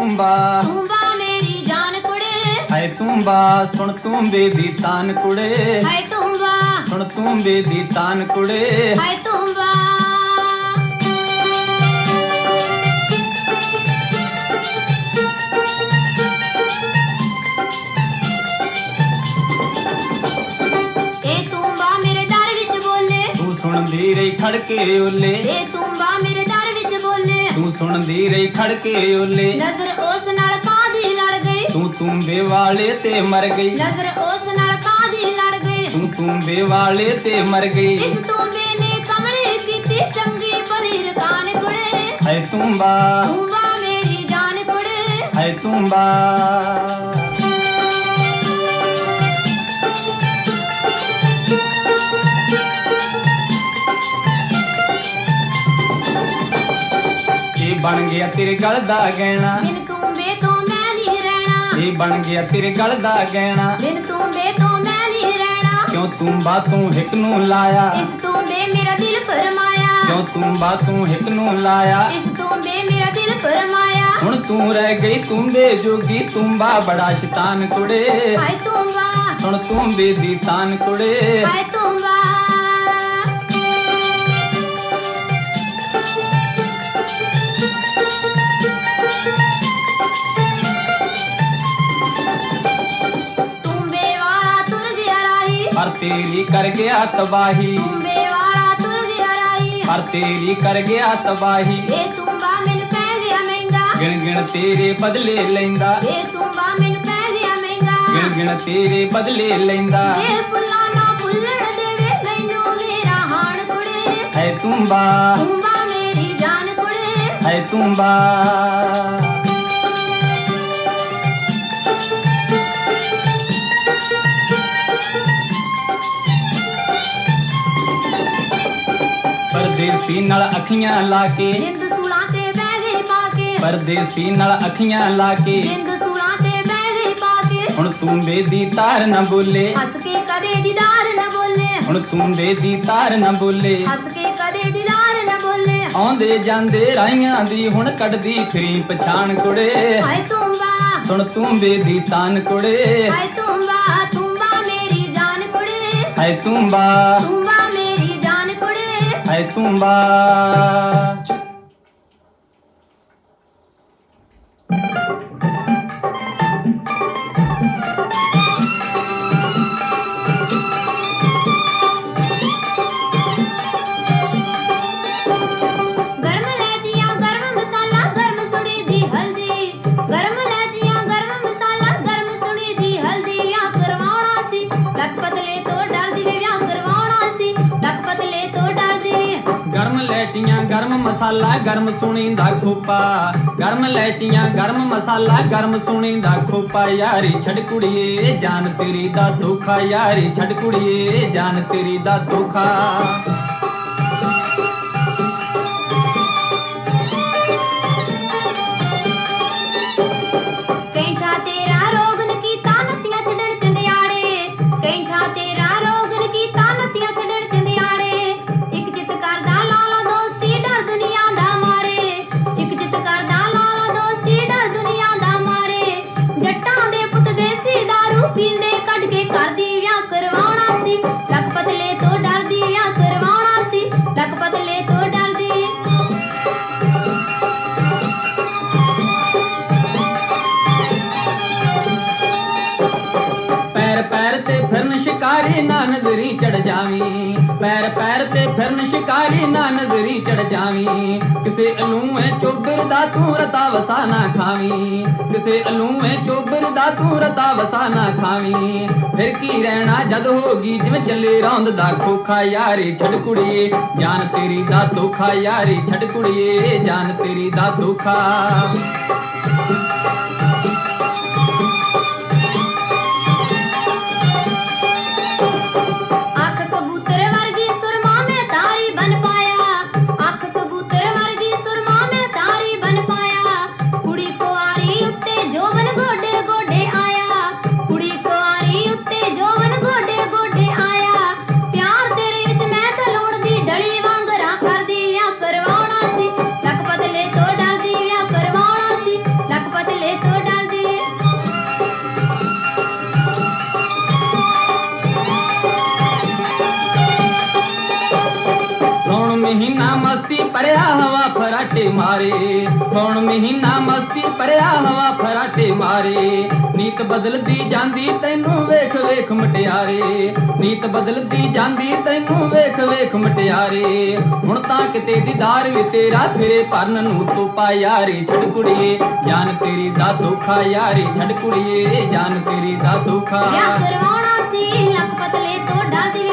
ਤੂੰ ਬਾ ਮੇਰੀ ਜਾਨ ਕੁੜੇ। ਹਾਏ ਤੂੰ ਬਾ ਸੁਣ ਤੂੰ ਬੇਦੀ ਤਾਨ ਕੁੜੇ। ਹਾਏ ਤੂੰ ਬਾ। ਸੁਣ ਤੂੰ ਬੇਦੀ ਤਾਨ ਕੁੜੇ। ਹਾਏ ਤੂੰ ਬਾ। ਇਹ ਤੂੰ ਬਾ ਮੇਰੇ ਦਰ ਵਿੱਚ ਬੋਲੇ। ਤੂੰ ਸੁਣਦੀ ਰਹੀ ਖੜ ਕੇ ਓਲੇ। ਇਹ ਤੂੰ ਬਾ ਮੇਰੇ ਦਰ ਵਿੱਚ ਬੋਲੇ। ਤੂੰ ਸੁਣਦੀ ਰਹੀ ਖੜ ਕੇ ਓਲੇ। ਨਜ਼ਰ ਵਾਲੇ ਤੇ ਮਰ ਗਈ। ਨਜ਼ਰ ਉਸ ਨਾਲ ਕਾਦੀ ਲੜ ਗਈ? ਤੂੰ ਤੂੰ ਵਾਲੇ ਤੇ ਮਰ ਗਈ। ਇਸ ਤੂੰਬੇ ਨੇ ਕਮਰੇ ਕੀਤੀ ਚੰਗੀ ਬਲੀ ਰਕਾਨ ਕੁੜੇ ਹਾਏ ਤੂੰ ਬਾ ਤੂੰ ਬਾ ਮੇਰੀ ਜਾਨ ਕੁੜੇ ਹਾਏ ਤੂੰ ਬਾ ਇਹ ਬਣ ਗਿਆ ਤੇਰੇ ਗਲ ਦਾ ਗਹਿਣਾ। ਤੂੰਬੇ ਇਹ ਬਣ ਗਿਆ ਤੇਰੇ ਗਲ ਦਾ ਗਹਿਣਾ। ਬਿਨ ਤੂੰਬੇ ਤੋਂ ਮੈਂ ਨਹੀਂ ਰਹਿਣਾ। ਕਿਉਂ ਤੂੰ ਬਾ ਤੂੰ ਹਿੱਕ ਨੂੰ ਲਾਇਆ? ਇਸ ਤੂੰਬੇ ਮੇਰਾ ਦਿਲ ਫਰਮਾਇਆ। ਕਿਉਂ ਤੂੰ ਬਾ ਤੂੰ ਹਿੱਕ ਨੂੰ ਲਾਇਆ? ਇਸ ਤੂੰਬੇ ਮੇਰਾ ਦਿਲ ਫਰਮਾਇਆ। ਹੁਣ ਤੂੰ ਰਹਿ ਗਈ ਤੂੰ ਬੇ ਜੋਗੀ ਤੂੰ ਬਾ ਬੜਾ ਸ਼ੈਤਾਨ ਕੁੜੇ। ਹਾਏ ਤੂੰਬਾ। ਸੁਣ ਤੂੰ ਬੇਦੀ ਤਾਨ ਕੁੜੇ। ਹਾਏ ਤੇਰੀ ਕਰ ਗਿਆ ਤਬਾਹੀ। ਤੂੰਬੇ ਵਾਲਾ ਤੁਰ ਗਿਆ ਰਾਹੀ ਪਰ ਤੇਰੀ ਕਰ ਗਿਆ ਤਬਾਹੀ। ਇਹ ਤੂੰਬਾ ਮੈਨੂੰ ਪੈ ਗਿਆ ਮਹਿੰਗਾ। ਗਿਣ ਗਿਣ ਤੇਰੇ ਬਦਲੇ ਲੈਂਦਾ। ਇਹ ਤੂੰਬਾ ਮੈਨੂੰ ਪੈ ਗਿਆ ਮਹਿੰਗਾ। ਗਿਣ ਗਿਣ ਤੇਰੇ ਬਦਲੇ ਲੈਂਦਾ। ਜੇ ਫੁੱਲਾਂ ਨਾ ਫੁੱਲਣ ਦੇਵੇ ਮੈਨੂੰ ਮੇਰਾ ਹਾਣ ਕੁੜੇ ਹੈ ਤੂੰ ਬਾ ਤੂੰਬਾ ਮੇਰੀ ਜਾਨ ਕੁੜੇ ਹੈ ਤੂੰ ਪਰਦੇਸੀ ਨਾਲ ਅੱਖੀਆਂ ਲਾ ਕੇ। ਜਿੰਦ ਸੂਲਾਂ ਤੇ ਬਹਿ ਗਈ ਪਾ ਕੇ। ਪਰਦੇਸੀ ਨਾਲ ਅੱਖੀਆਂ ਲਾ ਕੇ। ਜਿੰਦ ਸੂਲਾਂ ਤੇ ਬਹਿ ਗਈ ਪਾ ਕੇ। ਹੁਣ ਤੂੰ ਬੇਦੀ ਤਾਰ ਨਾ ਬੋਲੇ। ਹੱਸ ਕੇ ਕਦੇ ਦੀਦਾਰ ਨਾ ਬੋਲੇ। ਹੁਣ ਤੂੰ ਬੇਦੀ ਤਾਰ ਨਾ ਬੋਲੇ। ਹੱਸ ਕੇ ਕਦੇ ਦੀਦਾਰ ਨਾ ਬੋਲੇ। ਆਉਂਦੇ ਜਾਂਦੇ ਰਾਈਆਂ ਦੀ ਹੁਣ ਕੱਢਦੀ ਫਿਰੀ ਪਛਾਣ ਕੁੜੇ। ਹਾਏ ਤੂੰਬਾ। ਸੁਣ ਤੂੰ ਬੇਦੀ ਤਾਨ ਕੁੜੇ। ਹਾਏ ਤੂੰਬਾ ਤੂੰਬਾ ਮੇਰੀ ਜਾਨ ਕੁੜੇ। ਹੈ ਤੂੰ ਬਾ ਤੂੰਬਾ ਕੁੜੇ ਹੈ ਗਰਮ ਮਸਾਲਾ, ਗਰਮ ਸੁਣੀ ਦਾ ਖੋਪਾ। ਗਰਮ ਲੈਚੀਆਂ, ਗਰਮ ਮਸਾਲਾ, ਗਰਮ ਸੁਣੀ ਦਾ ਖੋਪਾ। ਯਾਰੀ ਛੱਡ ਕੁੜੀਏ, ਜਾਨ ਤੇਰੀ ਦਾ ਧੋਖਾ। ਯਾਰੀ ਛੱਡ ਕੁੜੀਏ, ਜਾਨ ਤੇਰੀ ਦਾ ਧੋਖਾ। ਕਰਵਾਉਣਾ ਸ਼ਿਕਾਰੀ ਨਾ ਨਜ਼ਰੀ ਚੜ ਜਾਵੀਂ। ਪੈਰ ਪੈਰ ਤੇ ਫਿਰਨ ਸ਼ਿਕਾਰੀ ਨਾ ਨਜ਼ਰੀ ਚੜ ਜਾਵੀਂ। ਕਿਸੇ ਅਲੂਏ ਚੋਬਰ ਦਾ ਤੂੰ ਰਤਾ ਵਸਾ ਨਾ ਖਾਵੀਂ। ਕਿਸੇ ਅਲੂਏ ਚੋਬਰ ਦਾ ਤੂੰ ਰਤਾ ਵਸਾ ਨਾ ਖਾਵੀਂ। ਫਿਰ ਕੀ ਰਹਿਣਾ ਜਦ ਹੋਗੀ ਜਿਵੇਂ ਚੱਲੇ ਰੌਂਦ ਦਾ ਖੋਖਾ ਯਾਰੀ ਛੱਡ ਕੁੜੀਏ। ਜਾਨ ਤੇਰੀ ਦਾ ਧੋਖਾ ਯਾਰੀ ਛੱਡ ਕੁੜੀਏ। ਜਾਨ ਤੇਰੀ ਦਾ ਧੋਖਾ। ਮਾਰੇ। ਹੁਣ ਮਹੀਨਾ ਮਸਤੀ ਭਰਿਆ ਹਵਾ ਫਰਾਟੇ ਮਾਰੇ। ਨੀਤ ਬਦਲਦੀ ਜਾਂਦੀ ਤੈਨੂੰ ਵੇਖ ਵੇਖ ਮਟਿਆਰੇ। ਨੀਤ ਬਦਲਦੀ ਜਾਂਦੀ ਤੈਨੂੰ ਵੇਖ ਵੇਖ ਮਟਿਆਰੇ। ਹੁਣ ਤਾਂ ਕਿਤੇ ਦੀਦਾਰ ਵੀ ਤੇਰਾ ਫਿਰੇ ਭਰਨ ਨੂੰ ਤੂੰ ਪਾ ਯਾਰੀ ਛੱਡ ਕੁੜੀਏ ਜਾਨ ਤੇਰੀ ਦਾ ਧੋਖਾ ਯਾਰੀ ਛੱਡ ਕੁੜੀਏ ਜਾਨ ਤੇਰੀ ਦਾ ਧੋਖਾ। ਵਿਆਹ ਕਰਵਾਉਣਾ ਸੀ ਲੱਕ ਪਤਲੇ ਤੋਂ ਡਾਦੀ